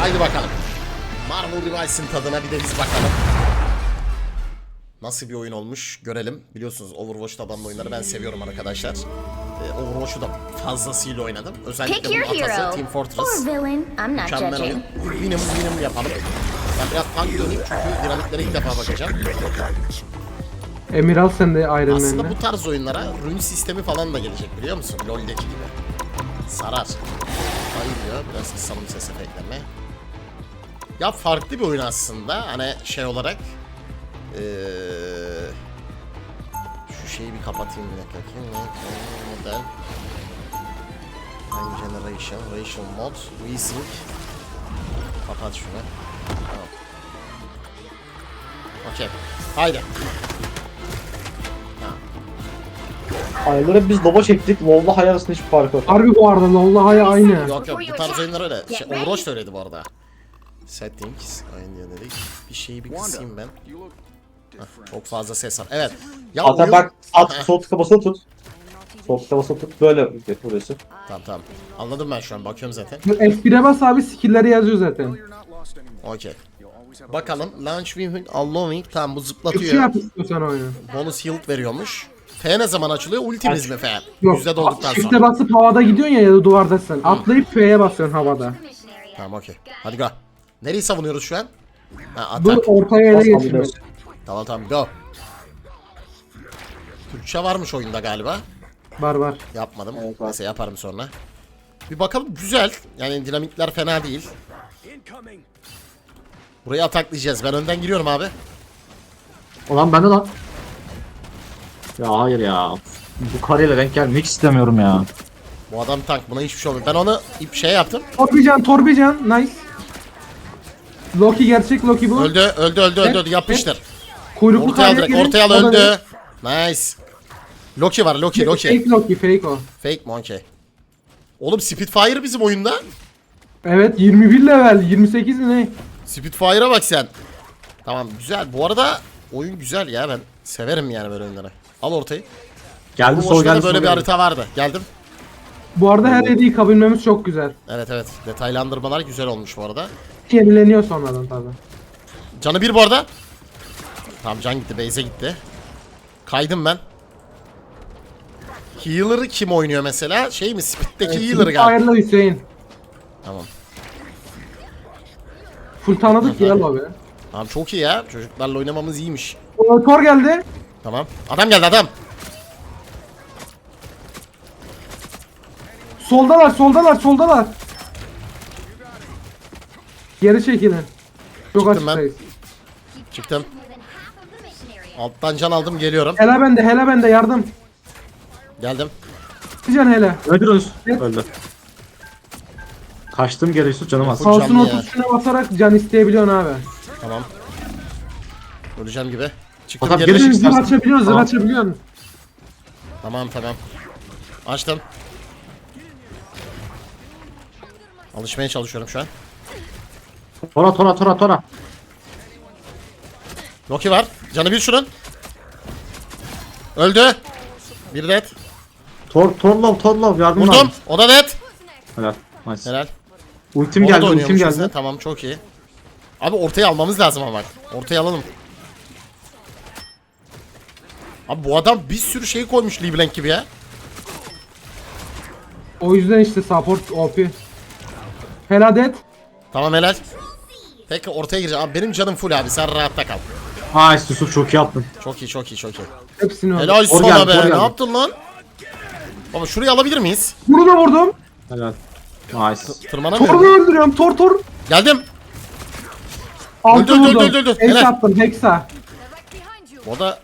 Haydi bakalım. Marvel Rivals'in tadına bir de biz bakalım. Nasıl bir oyun olmuş görelim. Biliyorsunuz Overwatch tabanlı oyunları ben seviyorum arkadaşlar. Ee, Overwatch'u da fazlasıyla oynadım. Özellikle bunun atası hero Team or Fortress. villain. I'm not Mükemmel oyun. Winim winim yapalım. Ben biraz tank döneyim çünkü dinamiklere ilk defa bakacağım. Emir al sen de Iron Aslında Man'le. bu tarz oyunlara rune sistemi falan da gelecek biliyor musun? LoL'deki gibi. Sarar. Ayırıyor. Biraz kısalım ses efektlerine. Ya farklı bir oyun aslında. Hani şey olarak. Ee, şu şeyi bir kapatayım bir dakika. Model. Time Generation, Racial Mod, VSync. Kapat şunu. Tamam. Okey. Haydi. Ayları biz loba çektik. Lol'la hay arasında hiçbir fark yok. Harbi bu arada vallahi aynı. Yok yok bu tarz oyunlar öyle. Şey, Overwatch da öyleydi bu arada. Settings. Aynı diye dedik. Bir şeyi bir kısayım ben. Heh, çok fazla ses var. Evet. Ya Hatta oyun... bak at, sol tıka basılı tut. Sol tıka basılı tut. Böyle vuruyorsun. Tamam tamam. Anladım ben şu an. Bakıyorum zaten. F1'e bas abi skill'leri yazıyor zaten. Okey. Bakalım. Launch Wing Unloading. Tamam bu zıplatıyor. yap istiyorsan oyunu. Bonus health veriyormuş. F ne zaman açılıyor? Ultimiz mi F? Yok. Yüzde dolduktan Shift'e sonra. basıp havada gidiyorsun ya ya da duvardasın. Atlayıp F'ye basıyorsun havada. Tamam okey. Hadi go. Nereyi savunuyoruz şu an? Ha, Bu atak. ortaya ele alıyorsun. Tamam tamam go. Türkçe varmış oyunda galiba. Var var. Yapmadım. Evet, var. Neyse yaparım sonra. Bir bakalım güzel. Yani dinamikler fena değil. Burayı ataklayacağız. Ben önden giriyorum abi. Ulan bende lan. Ya hayır ya. Bu kareyle denk gelmek istemiyorum ya. Bu adam tank. Buna hiçbir şey olmuyor. Ben onu ip şey yaptım. Torbican, Torbican. Nice. Loki gerçek Loki bu. Öldü, öldü, öldü, öldü. öldü. Yapıştır. Kuyruklu Ortaya al direkt. gelin. Ortaya al öldü. Nice. Loki var. Loki, Loki. Fake Loki, fake o. Fake monkey. Oğlum Spitfire bizim oyunda. Evet 21 level, 28 mi ne? Spitfire'a bak sen. Tamam güzel. Bu arada oyun güzel ya. Ben severim yani böyle oyunları. Al ortayı. Geldi sol geldi böyle sol bir geldi. harita vardı. Geldim. Bu arada her hediyeyi kabilmemiz çok güzel. Evet evet. Detaylandırmalar güzel olmuş bu arada. Yenileniyor sonradan tabi. Canı bir bu arada. Tamam can gitti. Base'e gitti. Kaydım ben. Healer'ı kim oynuyor mesela? Şey mi? Speed'deki healer galiba. Fire'la Hüseyin. Tamam. Full tanıdık ya lobi. Tamam çok iyi ya. Çocuklarla oynamamız iyiymiş. O, Thor geldi. Tamam. Adam geldi adam. Soldalar, soldalar, soldalar. Geri çekilin. Çok Çıktım ben. açıktayız. Çıktım. Alttan can aldım geliyorum. Hele bende, hele bende yardım. Geldim. Bir can hele. Öldür Yunus. Evet. Öldü. Kaçtım geri Yusuf canım az. Bu Falsın canlı ya. 30 tuşuna basarak can isteyebiliyorsun abi. Tamam. Öleceğim gibi. Çıktım Adam geri. geri- Zırh istersen. açabiliyorsun, zırh Tamam. açabiliyorsun. Tamam tamam. Açtım. Alışmaya çalışıyorum şu an. Tora tora tora tora. Loki var. Canı bir şunun. Öldü. Bir dead. Tor torlov torlov yardım Vurdum. lazım. O da dead. Helal. Nice. Helal. Ultim geldi ultim geldi. aslında. Tamam çok iyi. Abi ortaya almamız lazım ama bak. Ortaya alalım. Abi bu adam bir sürü şey koymuş LeBlanc gibi ya. O yüzden işte support OP. Helal et. Tamam helal. Peki ortaya gireceğim. Abi benim canım full abi. Sen rahatta kal. Nice Yusuf çok iyi yaptın. Çok iyi çok iyi çok iyi. Hepsini öldü. Helal sana geldi, be. or geldi. Ne yaptın lan? Baba şurayı alabilir miyiz? Bunu da vurdum. Helal. Nice. Tırmanamıyorum. Tor'u öldürüyorum. Tor tor. Geldim. Altı öldü, vurdum. öldü, öldü. Hex Helal. attım. Hexa. O da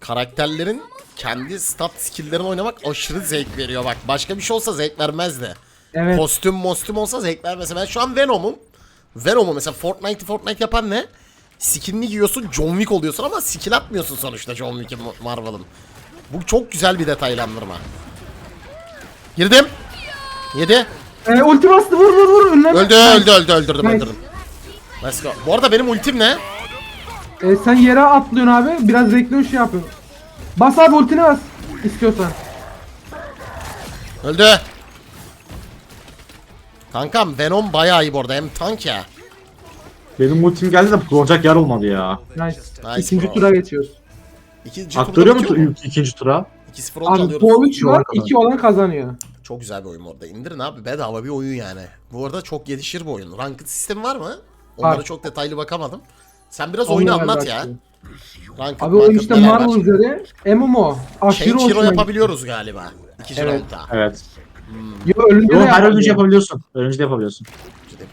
karakterlerin kendi stat skill'lerini oynamak aşırı zevk veriyor bak. Başka bir şey olsa zevk vermezdi. Evet. Kostüm mostüm olsa zevk vermez. Ben şu an Venom'um. Venom'u mesela Fortnite'ı Fortnite yapan ne? Skinini giyiyorsun John Wick oluyorsun ama skill atmıyorsun sonuçta John Wick'in Marvel'ın. Bu çok güzel bir detaylandırma. Girdim. Yedi. Ee, ulti bastı. Vur vur vur. Önüne Öldü öldü öldü öldürdüm Nice. öldürdüm. Let's go. Bu arada benim ultim ne? Ee, sen yere atlıyorsun abi. Biraz bekliyorsun şey yapıyorsun. Bas abi ultini bas. İstiyorsan. Öldü. Kankam Venom bayağı iyi bu arada. Hem tank ya. Benim ultim geldi de kullanacak yer olmadı ya. Nice. Nice İkinci bro. tura geçiyoruz. İkinci turda Aktörüyor mu mu? ikinci tura? 2-0 olunca Abi alıyoruz. bu 3 var. Yok. 2 olan kazanıyor. Çok güzel bir oyun orada. İndirin abi. Bedava bir oyun yani. Bu arada çok gelişir bu oyun. Ranked sistemi var mı? Onlara Var. çok detaylı bakamadım. Sen biraz oyunu level anlat ya. başlıyor. Ranked, Abi o ranked işte neler var? Marvel üzeri MMO. Aşırı Change Hero hoşuma yapabiliyoruz galiba. İkinci Evet. roundda. Evet. Gitti. Yo ölünce Yo de her ölünce yapabiliyorsun. Ölünce de yapabiliyorsun.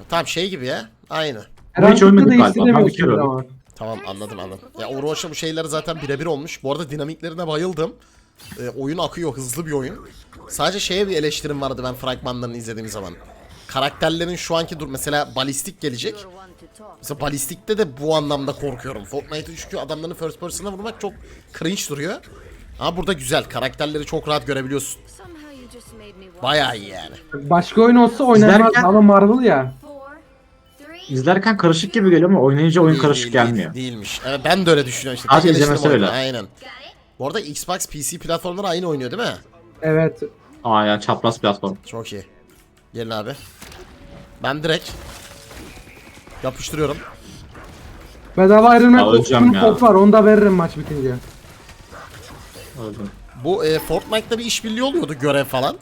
Tamam şey gibi ya. Aynı. Ama hiç ölmedik galiba. Ben bir kere öldüm. ama. Tamam anladım anladım. Ya Overwatch'ta bu şeyler zaten birebir olmuş. Bu arada dinamiklerine bayıldım. Ee, oyun akıyor hızlı bir oyun. Sadece şeye bir eleştirim vardı ben fragmanlarını izlediğim zaman. Karakterlerin şu anki dur mesela balistik gelecek. Mesela balistikte de bu anlamda korkuyorum. Fortnite'ı çünkü adamların first person'a vurmak çok cringe duruyor. Ama burada güzel. Karakterleri çok rahat görebiliyorsun. Bayağı iyi yani. Başka oyun olsa oynanmaz İzlerken- ama Marvel ya. İzlerken karışık gibi geliyor ama oynayınca oyun Değil, karışık değil, gelmiyor. değil- değilmiş. Evet, ben de öyle düşünüyorum işte. Sadece Tek eleştirim izlemesi oydu. öyle. Aynen. Bu arada Xbox PC platformları aynı oynuyor değil mi? Evet. Aa ya çapraz platform. Çok iyi. Gelin abi. Ben direkt yapıştırıyorum. Bedava ayrılma Ya öleceğim kostümü ya. kod var. Onu da veririm maç bitince. Öldüm. Bu e, Fortnite'da bir işbirliği oluyordu görev falan.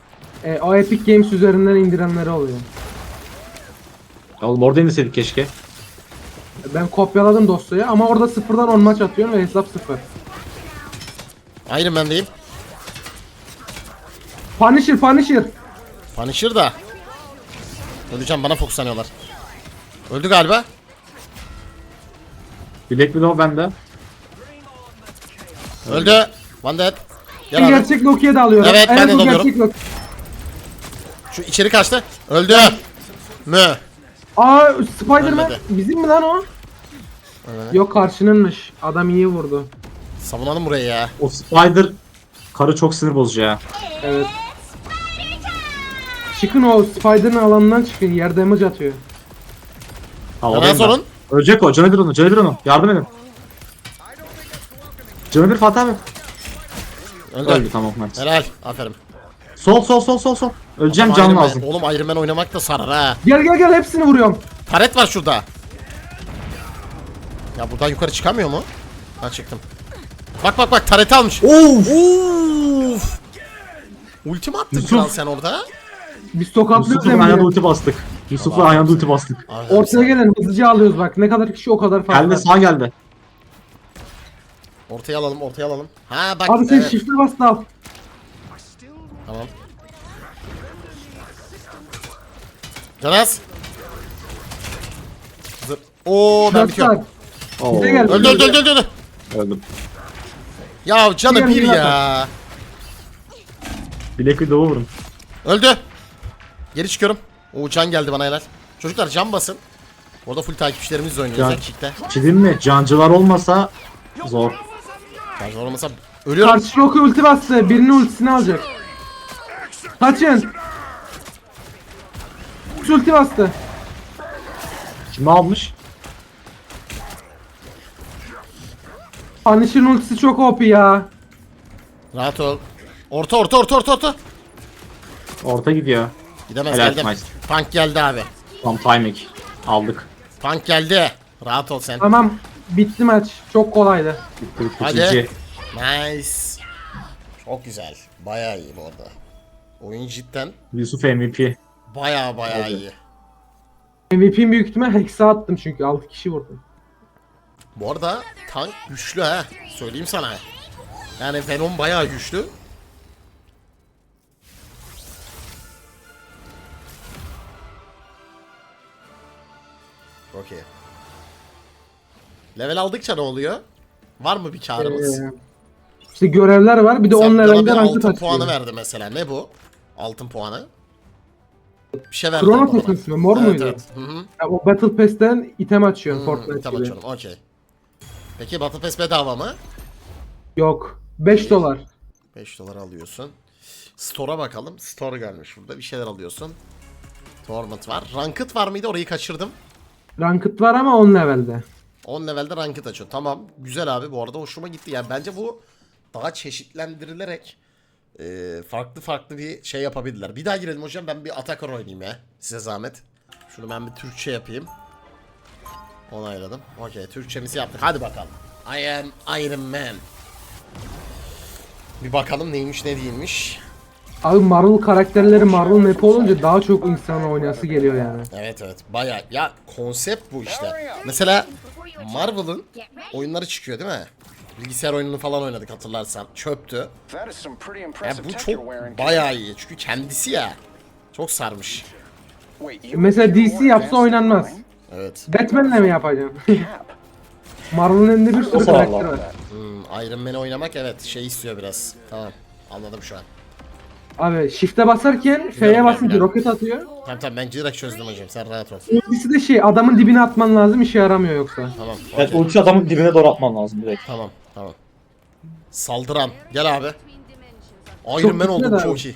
E, o Epic Games üzerinden indirenleri oluyor. Oğlum orada indirseydik keşke. Ben kopyaladım dosyayı ama orada sıfırdan 10 maç atıyorum ve hesap sıfır. Iron Man'deyim. Punisher Punisher. Punisher da. Öleceğim bana fokuslanıyorlar. Öldü galiba. Black Widow bende. Öldü. One dead. Gel abi. gerçek Loki'ye de alıyorum. Evet, ben de bu dalıyorum. gerçek Loki. Şu içeri kaçtı. Öldü. Mü. Aa Spider-Man Ölmedi. bizim mi lan o? Ölmedi. Yok karşınınmış. Adam iyi vurdu. Savunalım burayı ya. O Spider karı çok sinir bozucu ya. Evet. Çıkın o Spider'ın alanından çıkın. Yer damage atıyor. Havadayım Hemen ben. sorun. Ölecek o. Canadır onu. Canadır onu. Yardım edin. Canadır Fatih abi. Öldü. Öldü tamam. Helal. Aferin. Sol sol sol sol sol. Öleceğim Iron can Man- lazım. Oğlum Iron Man oynamak da sarar ha. Gel gel gel hepsini vuruyorum. Taret var şurada. Ya buradan yukarı çıkamıyor mu? Ha çıktım. Bak bak bak taret almış. Of. Of. Ulti mi attın Yusuf. kral sen orada? Biz tokatlıyoruz Yusuf'la Emre'yi. ayağında ulti bastık. Yusuf'la ayağında ulti bastık. Ortaya gelin hızlıca alıyoruz bak. Ne kadar kişi o kadar fazla. Geldi sağ geldi. Ortaya alalım ortaya alalım. Ha bak. Abi sen evet, shift'e bas da al. Tamam. Canaz. Zır. Oo ben bitiyorum. Oo. Bize. Öldü öldü öldü öldü, öldü. Öldüm. Ya canı bir ya. Black Widow'u vurun. Öldü. Geri çıkıyorum. Oo can geldi bana helal. Çocuklar can basın. Orada full kickte. Bir şey diyeyim mi? Cancılar olmasa zor. Can zor olmasa ölüyorum. Karşı Loki ulti bastı. Birinin ultisini alacak. Kaçın. Ulti bastı. Kimi almış? Punisher'ın ultisi çok OP ya. Rahat ol. Orta orta orta orta orta. Orta gidiyor. Gidemez Helal, geldim. nice. Tank geldi abi. Tam timing. Aldık. Tank geldi. Rahat ol sen. Tamam. Bitti maç. Çok kolaydı. Bitti bitti. Hadi. GG. Nice. Çok güzel. Bayağı iyi bu arada. Oyun cidden Yusuf MVP. bayağı bayağı Hadi. iyi. MVP'm büyük ihtimal Hex'e attım çünkü 6 kişi vurdum. Bu arada tank güçlü ha. Söyleyeyim sana. Yani Venom bayağı güçlü. Çok iyi. Level aldıkça ne oluyor? Var mı bir karımız? Ee, işte görevler var. Bir de 10 Sen level'de ranked altın açıyor. puanı verdi mesela. Ne bu? Altın puanı. Bir şey verdi. Chrono. Tokens mi? Mor Evet, muydu? evet. Hı hı. Ya, o Battle Pass'ten item açıyorsun Hmm, Fortnite tamam gibi. açıyorum. Okey. Peki Battle Pass bedava mı? Yok. 5 dolar. 5 dolar alıyorsun. Store'a bakalım. Store gelmiş burada. Bir şeyler alıyorsun. Torment var. Ranked var mıydı? Orayı kaçırdım. Ranked var ama 10 levelde. 10 levelde ranked açıyor. Tamam. Güzel abi. Bu arada hoşuma gitti. Yani bence bu daha çeşitlendirilerek Ee, farklı farklı bir şey yapabilirler. Bir daha girelim hocam ben bir Atakar oynayayım ya. Size zahmet. Şunu ben bir Türkçe yapayım. Onayladım. Okey Türkçemizi yaptık. Hadi bakalım. I am Iron Man. Bir bakalım neymiş ne değilmiş. Abi Marvel karakterleri Marvel map olunca daha çok insan oynası geliyor yani. Evet evet baya ya konsept bu işte. Mesela Marvel'ın oyunları çıkıyor değil mi? Bilgisayar oyununu falan oynadık hatırlarsan. Çöptü. Ya bu çok bayağı iyi. Çünkü kendisi ya. Çok sarmış. Mesela DC yapsa oynanmaz. Evet. Batman'le mi yapacaksın? Cap. Marvel'ın elinde bir sürü karakter var. Hmm, Iron Man'i oynamak evet şey istiyor biraz. Tamam. Anladım şu an. Abi shift'e basarken F'ye basınca roket atıyor. Tamam tamam ben direkt çözdüm hocam. Sen rahat ol. İkisi de şey adamın dibine atman lazım işe yaramıyor yoksa. Tamam. Evet okey. ulti adamın dibine doğru atman lazım direkt. Tamam. Tamam. Saldıran. Gel abi. Iron Man güzel oldum abi. çok iyi.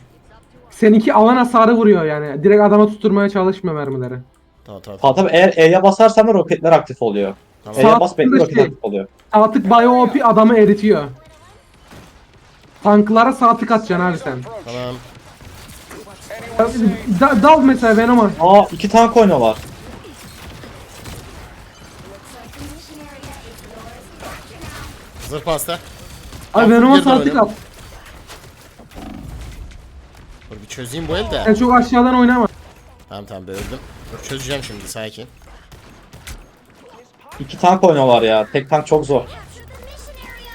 Seninki alan hasarı vuruyor yani. Direkt adama tutturmaya çalışmıyor mermileri. Tamam tamam. Ha tabii eğer E'ye basarsan da roketler aktif oluyor. Tamam. E'ye Sağ bas bekle tıkla roket şey. aktif oluyor. Sağ tık bayağı OP adamı eritiyor. Tanklara sağ tık atacaksın abi sen. Tamam. Da- dal mesela Venom'a. Aa iki tank oynuyorlar. Zırh pasta. Abi sağ tık dönelim. at. Dur bir çözeyim bu elde. Sen çok aşağıdan oynama. Tamam tamam be öldüm. Dur çözeceğim şimdi sakin. İki tank oynuyorlar ya. Tek tank çok zor.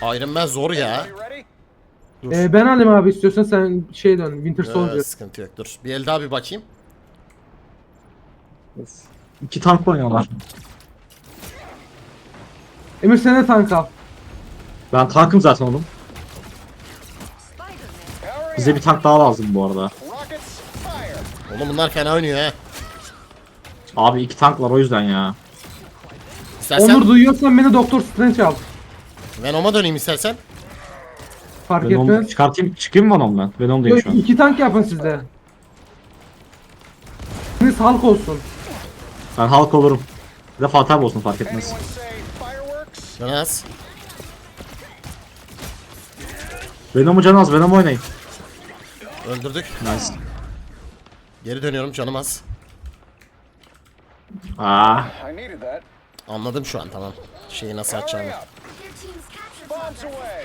Iron Man zor ya. Ee, ben alayım abi istiyorsan sen şey dön Winter Ee, Soldier. sıkıntı yok dur. Bir el daha bir bakayım. İki tank oynuyorlar. Emir sen de tank al. Ben tankım zaten oğlum. Bize bir tank daha lazım bu arada. Oğlum bunlar fena oynuyor ha. Abi iki tank var o yüzden ya. İstersen Onur duyuyorsan beni Doktor Strange al. Venom'a döneyim istersen. Fark Venom etmez. çıkartayım çıkayım mı ondan? Venom'dayım şu an. iki tank yapın sizde. Biriniz halk olsun. Ben halk olurum. Bir de Fatih abi olsun fark etmez. Anyone Venom'u canı az Venom oynayın. Öldürdük. Nice. Geri dönüyorum canım az. Aa, I needed that. Anladım şu an tamam. Şeyi nasıl. Hurry up. Bombs away.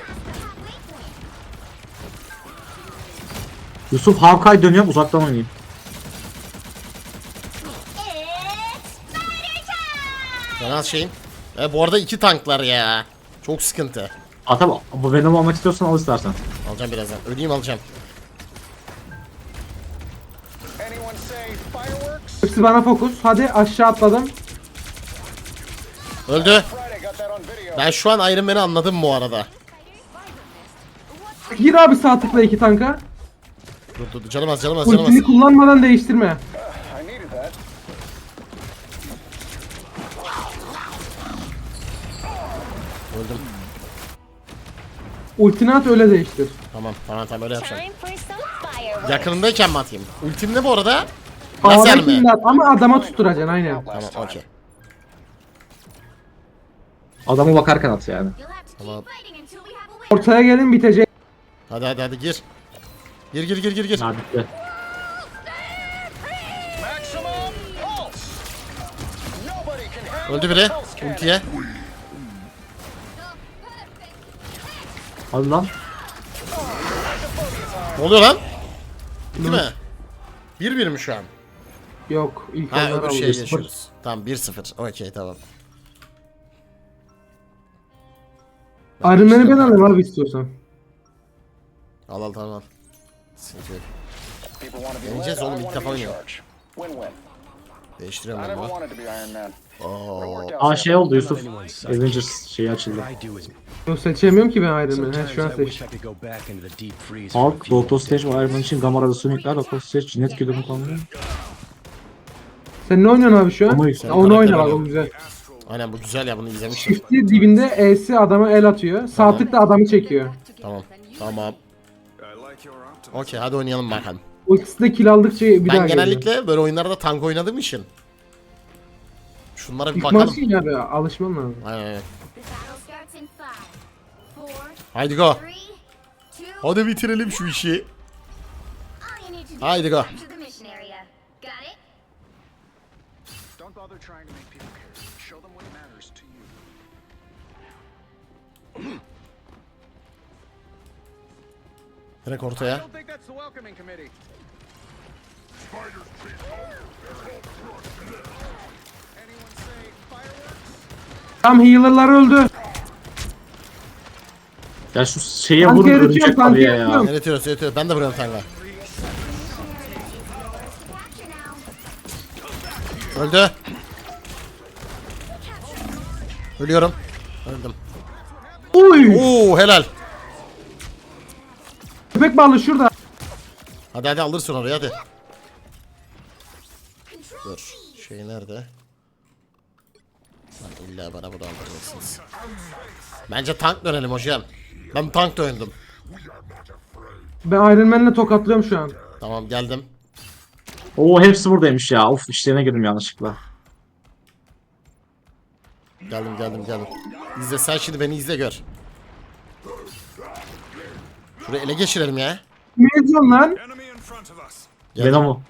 Yusuf Havkay dönüyorum uzaktan oynayayım. Dönez şeyin. E, bu arada iki tanklar ya. Çok sıkıntı. Aa tabi bu Venom almak istiyorsan al istersen. Alacağım birazdan. Öleyim alacağım. Anyone say fireworks? Hepsi bana fokus. Hadi aşağı atladım. Öldü. Ben şu an Iron Man'i anladım bu arada. Gir abi sağ tıkla iki tanka. Dur dur dur. canım az canım az canım az. Ultini kullanmadan değiştirme. Öldüm. Ultini at öyle değiştir. Tamam tamam tamam öyle yapacağım. Yakınındayken mi atayım? Ultim ne bu arada? Havadakini mi? de at ama adama tutturacaksın aynen. Tamam okey. Adama bakarken at yani. Tamam. Ortaya gelin bitecek. Hadi hadi hadi gir. Gir gir gir gir gir. Ha bitti. Maximum pulse. Nobody can handle Öldü biri. Ultiye. Hadi lan. Ne oluyor lan? Bitti mi? 1-1 mi şu an? Yok ilk Ha öbür şeye geçiyoruz. Tamam 1-0. Okey tamam. Iron Man'i ben alayım abi istiyorsan. Al al tamam al. Sıkıntı yok. Deneyeceğiz oğlum, ilk defa be in oynuyor. charge. Win-win. Bunu. Worked out Aa for şey oldu Yusuf. Avengers şeyi açıldı. Yok seçemiyorum ki ben Iron Man'i. Ha, şu an seç. Hulk, few Doktor Strange ve Iron Man için Gamma Radyosu nükleer Doktor Strange cinnet güdümü kullanıyor. Sen ne oynuyorsun abi şu an? Ha, yüksek. onu oyna bak o güzel. Aynen bu güzel ya bunu izlemiştim. Shift'i dibinde E'si adama el atıyor. Sağ Tamam. tıkla adamı çekiyor. Tamam. Tamam. Okey hadi oynayalım bakalım. O ikisi de kill aldıkça bir daha Ben geliyor. genellikle böyle oyunlarda tank oynadığım için. Şunlara bir Çıkmaz bakalım. ki abi alışman lazım. Aynen aynen. The battle starts in five, four, Haydi go. three, two, Hadi bitirelim şu işi. All you need to do Haydi go. is to the mission area. Got it? Don't bother trying to make people care. Show them what matters to you. Direkt I ortaya. don't think that's the welcoming committee. Tam healer'lar öldü. Ya şu şeye Tank vurun eritiyorum, örümcek tank ya. Eritiyoruz eritiyoruz. Ben de vuruyorum tanga. Öldü. Ölüyorum. Öldüm. Uy. Oo helal. Köpek balığı şurada. Hadi hadi alırsın orayı hadi. Dur. Şey nerede? Lan illa bana bunu aldıracaksınız. Bence tank dönelim hocam. Ben tank döndüm. Ben Iron Man'le tokatlıyorum şu an. Tamam geldim. Oo hepsi buradaymış ya. Of işlerine girdim yanlışlıkla. Geldim geldim geldim. İzle sen şimdi beni izle gör. Şurayı ele geçirelim ya. Ne diyorsun lan? Geldim. Venom'u.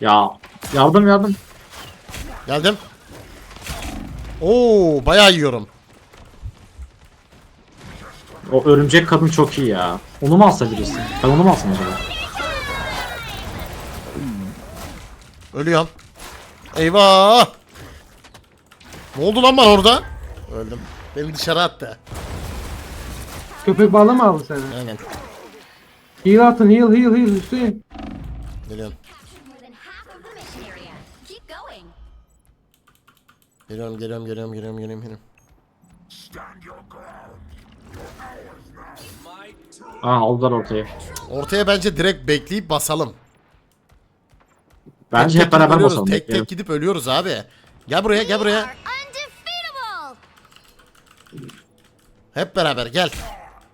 Ya yardım yardım. Geldim. Oo bayağı yiyorum. O örümcek kadın çok iyi ya. Onu mu alsa birisi? Ben onu mu alsam acaba? Ölüyorum. Eyvah. Ne oldu lan bana orada? Öldüm. Beni dışarı attı. Köpek balığı mı aldı seni? Aynen. Heal atın heal heal heal Hüseyin. Geliyorum. Geliyorum geliyorum geliyorum geliyorum geliyorum. geliyorum. Aa aldılar ortaya. Ortaya bence direkt bekleyip basalım. Bence Tek hep tek beraber ölüyoruz, basalım. Tek bekleyelim. tek gidip ölüyoruz abi. Gel buraya gel buraya. Hep beraber gel.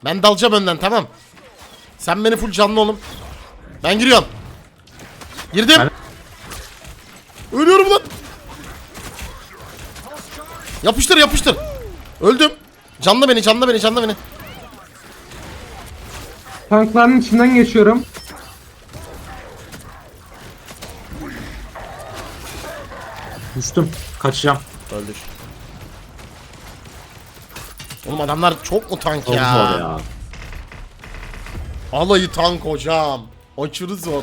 Ben dalacağım önden tamam. Sen beni full canlı oğlum. Ben giriyorum. Girdim. Ölüyorum lan. Yapıştır yapıştır. Öldüm. Canla beni canla beni canla beni. Tankların içinden geçiyorum. Düştüm. Kaçacağım. Öldür. Oğlum adamlar çok mu tank Çok ya? zor ya. Alayı tank hocam. Aşırı zor.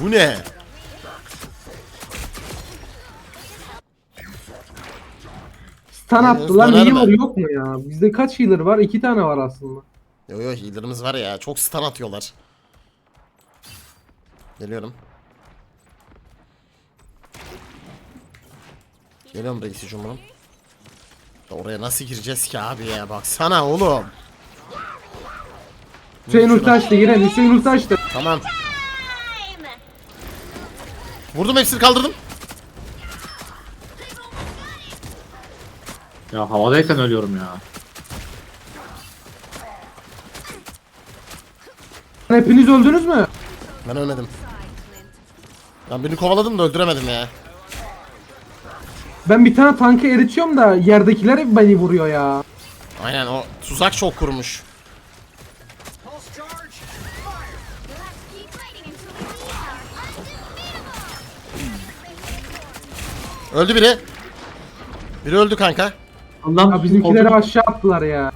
Bu ne? Stun attı lan döner mi? healer yok mu ya? Bizde kaç healer var? İki tane var aslında. Yo yo healer'ımız var ya. Çok stun atıyorlar. Geliyorum. Geliyorum reisi cumhurun. Oraya nasıl gireceğiz ki abi ya? Baksana oğlum. Hüseyin ulti açtı giren Hüseyin ulti açtı. Tamam. Vurdum hepsini kaldırdım. Ya havadayken ölüyorum ya. Hepiniz öldünüz mü? Ben ölmedim. Ben birini kovaladım da öldüremedim ya. Ben bir tane tankı eritiyorum da yerdekiler hep beni vuruyor ya. Aynen o tuzak çok kurmuş. Öldü biri. Biri öldü kanka. Ondan Ya bizimkileri aşağı attılar ya.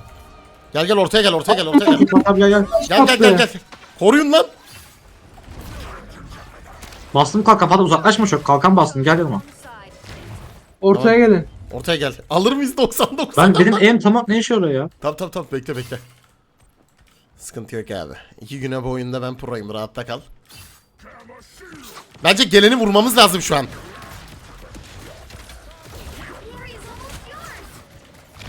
Gel gel ortaya gel ortaya gel ortaya gel. Gel gel. Gel gel gel gel. Koruyun lan. Bastım kalkan hadi uzaklaşma çok. Kalkan bastım gel yanıma. Ortaya gelin. Ortaya gel. Alır mıyız 99? Ben benim en tamam ne işe yarıyor ya? Tamam tamam tamam bekle bekle. Sıkıntı yok abi. İki güne bu oyunda ben proyum rahatta kal. Bence geleni vurmamız lazım şu an.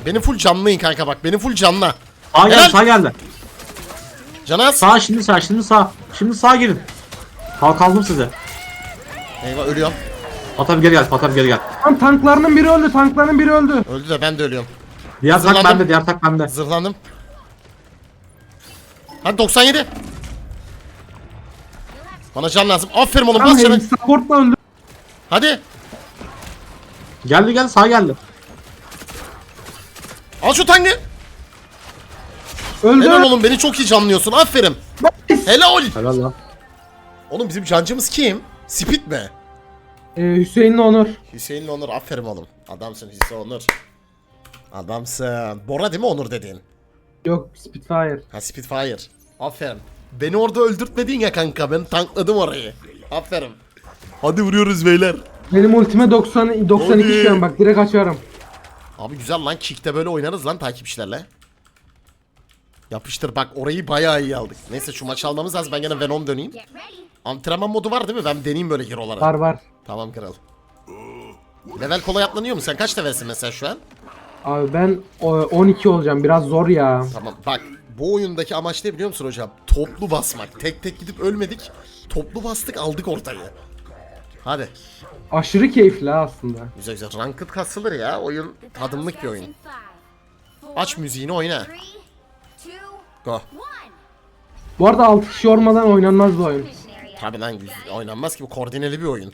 Beni full canlayın kanka bak. Beni full canla. Sağ Helal. geldi sağ geldi. Canaz. Sağ şimdi sağ şimdi sağ. Şimdi sağ girin. Kalk aldım size. Eyvah ölüyorum. Abi geri gel abi geri gel. Lan tanklarının biri öldü tanklarının biri öldü. Öldü de ben de ölüyorum. Diğer tak Zırladım. bende diğer tak bende. Zırhlandım. Hadi 97. Bana can lazım. Aferin oğlum Tam bas canı. supportla öldü. Hadi. Geldi geldi sağ geldi. Al şu tankı. Öldü. Helal oğlum beni çok iyi canlıyorsun. Aferin. Helal. Helal lan. Oğlum bizim cancımız kim? Speed mi? Ee, Hüseyin'le Onur. Hüseyin'le Onur. Aferin oğlum. Adamsın Hüseyin Onur. Adamsın. Bora değil mi Onur dediğin? Yok Spitfire. Ha Spitfire. Aferin. Beni orada öldürtmedin ya kanka. Ben tankladım orayı. Aferin. Hadi vuruyoruz beyler. Benim ultime 90 92 Hadi. şu an bak direkt açarım. Abi güzel lan. Kick'te böyle oynarız lan takipçilerle. Yapıştır bak orayı bayağı iyi aldık. Neyse şu maçı almamız lazım. Ben gene Venom döneyim. Antrenman modu var değil mi? Ben deneyeyim böyle hero'lara. Var var. Tamam kral. Level kolay atlanıyor mu? Sen kaç levelsin mesela şu an? Abi ben o, 12 olacağım biraz zor ya. Tamam bak bu oyundaki amaç ne biliyor musun hocam? Toplu basmak. Tek tek gidip ölmedik. Toplu bastık aldık ortayı. Hadi. Aşırı keyifli ha aslında. Güzel güzel. Ranked kasılır ya. Oyun tadımlık bir oyun. Aç müziğini oyna. Go. Bu arada 6 kişi olmadan oynanmaz bu oyun. Tabi lan oynanmaz ki bu koordineli bir oyun.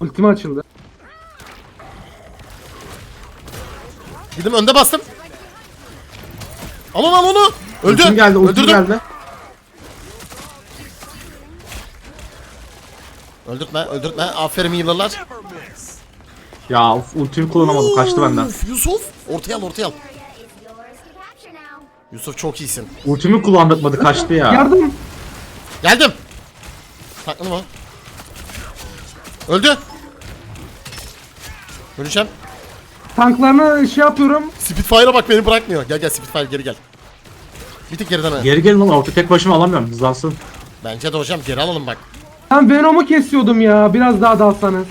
Ultime açıldı. Gidim önde bastım. Onu al onu. Öldü. Ultim geldi, ultim Öldürdüm. geldi. Öldürtme öldürtme. Aferin healer'lar. Ya of, ultimi kullanamadım kaçtı benden. Uf, Yusuf. Ortaya al ortaya al. Yusuf çok iyisin. Ultimi kullandırmadı kaçtı ya. Yardım. Geldim. Taklım o. Öldü. Öleceğim. Tanklarını şey yapıyorum. Spitfire'a bak beni bırakmıyor. Gel gel Spitfire geri gel. Bir tık geriden. Geri gelin lan orta tek başıma alamıyorum hızlansın. Bence de hocam geri alalım bak. Ben Venom'u kesiyordum ya. Biraz daha dalsanız.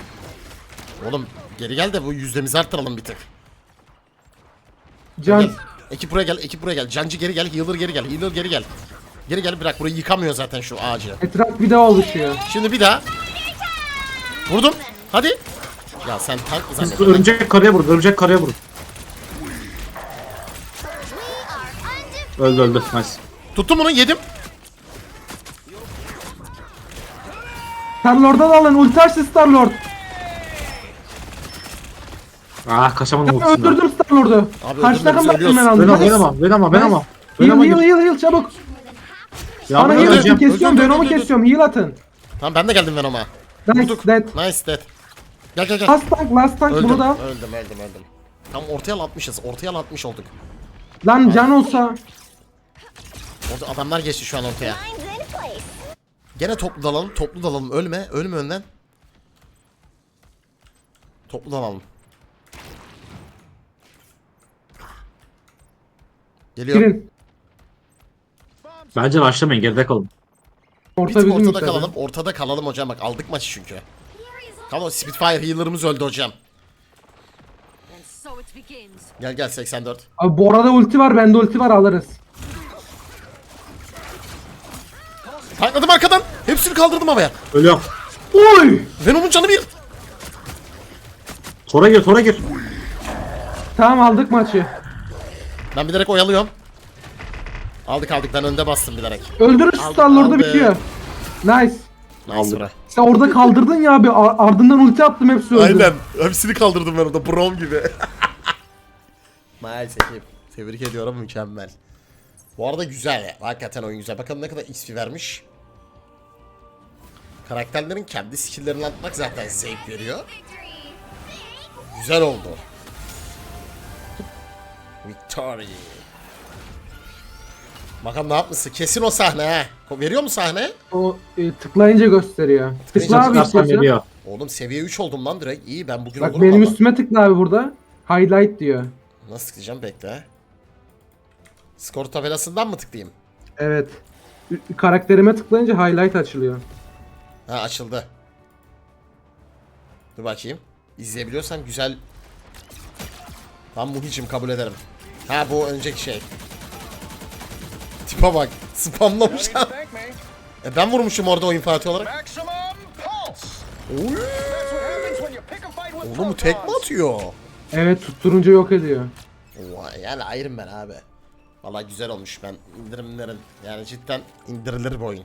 Oğlum geri gel de bu yüzdemizi arttıralım bir tık. Can. Gel. Ekip buraya gel, ekip buraya gel. Cancı geri gel, healer geri gel, healer geri gel. Geri gel bırak burayı yıkamıyor zaten şu ağacı. Etraf bir daha oluşuyor. Şimdi bir daha. Vurdum. Hadi. Ya sen tank mı zannediyorsun? örümcek karaya vurun örümcek karaya vurun. Öldü öldü nice. Tuttum bunu yedim. Starlord'a da alın. Ulti açtı Starlord. Ah kaçamadım Ben ultisinden. öldürdüm Starlord'u. Abi Karşı öldürdün, takım ben ölüyoruz. aldım. Ben ama Nice. ben ama ben ama ben ama. Ben Heal ama heal heal heal çabuk. Ya Bana ben heal atın öleceğim. kesiyorum. Öldür, öldür, Venom'u kesiyorum. Heal atın. Tamam ben de geldim Venom'a. Nice Vurduk. dead. Nice dead. Gel gel gel. Last tank last tank Öldüm, bunu da. öldüm, öldüm, öldüm. Tam ortaya atmışız. Ortaya atmış olduk. Lan can olsa. Orada adamlar geçti şu an ortaya. Gene toplu dalalım, toplu dalalım. Ölme, ölme önden. Toplu dalalım. Geliyor. Girin. Bence başlamayın geride kalın. Orta bizim ortada işte. kalalım. Ortada kalalım hocam bak aldık maçı çünkü. Tamam Spitfire healer'ımız öldü hocam. Gel gel 84. Abi Bora'da ulti var. Bende ulti var alırız. Tankladım arkadan. Hepsini kaldırdım havaya. Ölüyorum. Oy. Venom'un canı bir. Tora gir tora gir. Tamam aldık maçı. Ben bilerek oyalıyorum. Aldık aldık ben önde bastım bilerek. Öldürür şu Aldı, Starlord'u aldı. bitiyor. Nice. Nice Aldık. Sen orada kaldırdın ya abi. ar- Ardından ulti attım hepsi öldü. Aynen. Hepsini kaldırdım ben orada. Brom gibi. nice ekip. Tebrik ediyorum mükemmel. Bu arada güzel ya. Hakikaten oyun güzel. Bakalım ne kadar XP vermiş. Karakterlerin kendi skill'lerini atmak zaten zevk veriyor. Güzel oldu. Victory. Bakalım ne yapmışsın? Kesin o sahne ha. Veriyor mu sahne? O e, tıklayınca gösteriyor. Tıkla abi istiyorsan. Oğlum seviye 3 oldum lan direkt. İyi ben bugün Bak olurum benim ama. üstüme tıkla abi burada. Highlight diyor. Nasıl tıklayacağım bekle. Skor tabelasından mı tıklayayım? Evet. Karakterime tıklayınca highlight açılıyor. Ha açıldı. Dur bakayım. İzleyebiliyorsam güzel. Tam muhicim kabul ederim. Ha bu önceki şey. Tipe bak. Spamlamış. E ben vurmuşum orada oyun Fatih olarak. Oğlum bu tek mi atıyor? Evet tutturunca yok ediyor. Oha, yani Iron Man abi. Valla güzel olmuş ben indirimlerin. Yani cidden indirilir bu oyun.